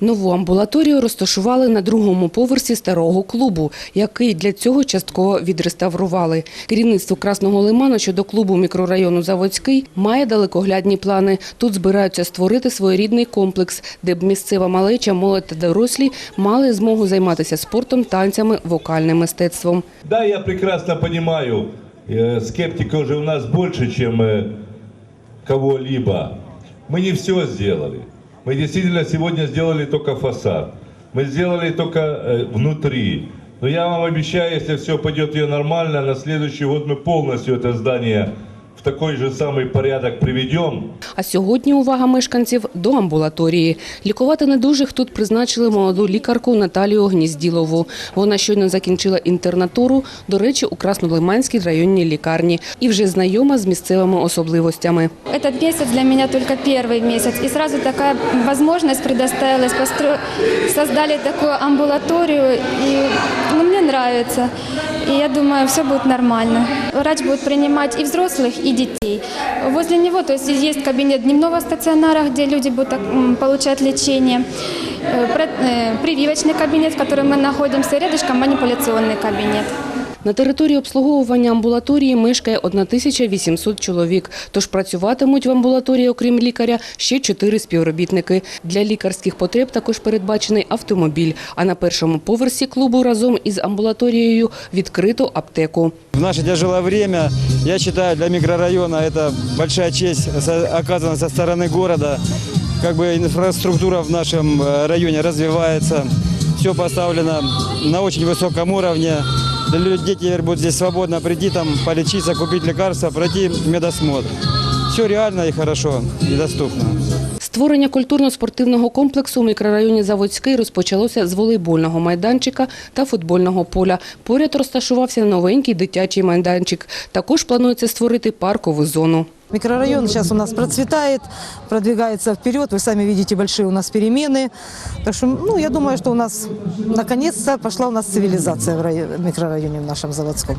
Нову амбулаторію розташували на другому поверсі старого клубу, який для цього частково відреставрували. Керівництво Красного Лиману щодо клубу мікрорайону Заводський має далекоглядні плани. Тут збираються створити своєрідний комплекс, де б місцева малеча, молодь та дорослі мали змогу займатися спортом, танцями, вокальним мистецтвом. Да, я прекрасно понимаю, э, скептиков же у нас больше, чем э, кого-либо. Мы не все сделали. Мы действительно сегодня сделали только фасад. Мы сделали только э, внутри. Но я вам обещаю, если все пойдет ее нормально, на следующий год мы полностью это здание в такой же самый порядок приведем. А сьогодні увага мешканців до амбулаторії. Лікувати недужих тут призначили молоду лікарку Наталію Гнізділову. Вона щойно закінчила інтернатуру, до речі, у Краснолиманській районній лікарні і вже знайома з місцевими особливостями. Этот месяц для меня только первый месяц. И сразу такая возможность предоставилась. Постро... Создали такую амбулаторию. И ну, мне нравится. И я думаю, все будет нормально. Врач будет принимать и взрослых, и детей. Возле него то есть, есть кабинет дневного стационара, где люди будут получать лечение. Э, про- э, Прививочный кабинет, в котором мы находимся. и Рядышком манипуляционный кабинет. На території обслуговування амбулаторії мешкає 1800 чоловік. Тож працюватимуть в амбулаторії, окрім лікаря, ще чотири співробітники. Для лікарських потреб також передбачений автомобіль. А на першому поверсі клубу разом із амбулаторією відкрито аптеку. В наше тяжелое время, я считаю, для микрорайона это большая честь со- оказана со стороны города. Как бы инфраструктура в нашем э, районе развивается, все поставлено на очень высоком уровне. Для людей теперь будут здесь свободно прийти, там, полечиться, купить лекарства, пройти медосмотр. Все реально и хорошо, и доступно. Створення культурно-спортивного комплексу у мікрорайоні Заводський розпочалося з волейбольного майданчика та футбольного поля. Поряд розташувався новенький дитячий майданчик. Також планується створити паркову зону. Микрорайон сейчас у нас процветает, продвигается вперед. Вы сами видите, большие у нас перемены. Так что, ну, я думаю, что у нас наконец-то пошла у нас цивилизация в районе, в микрорайоне в нашем заводском.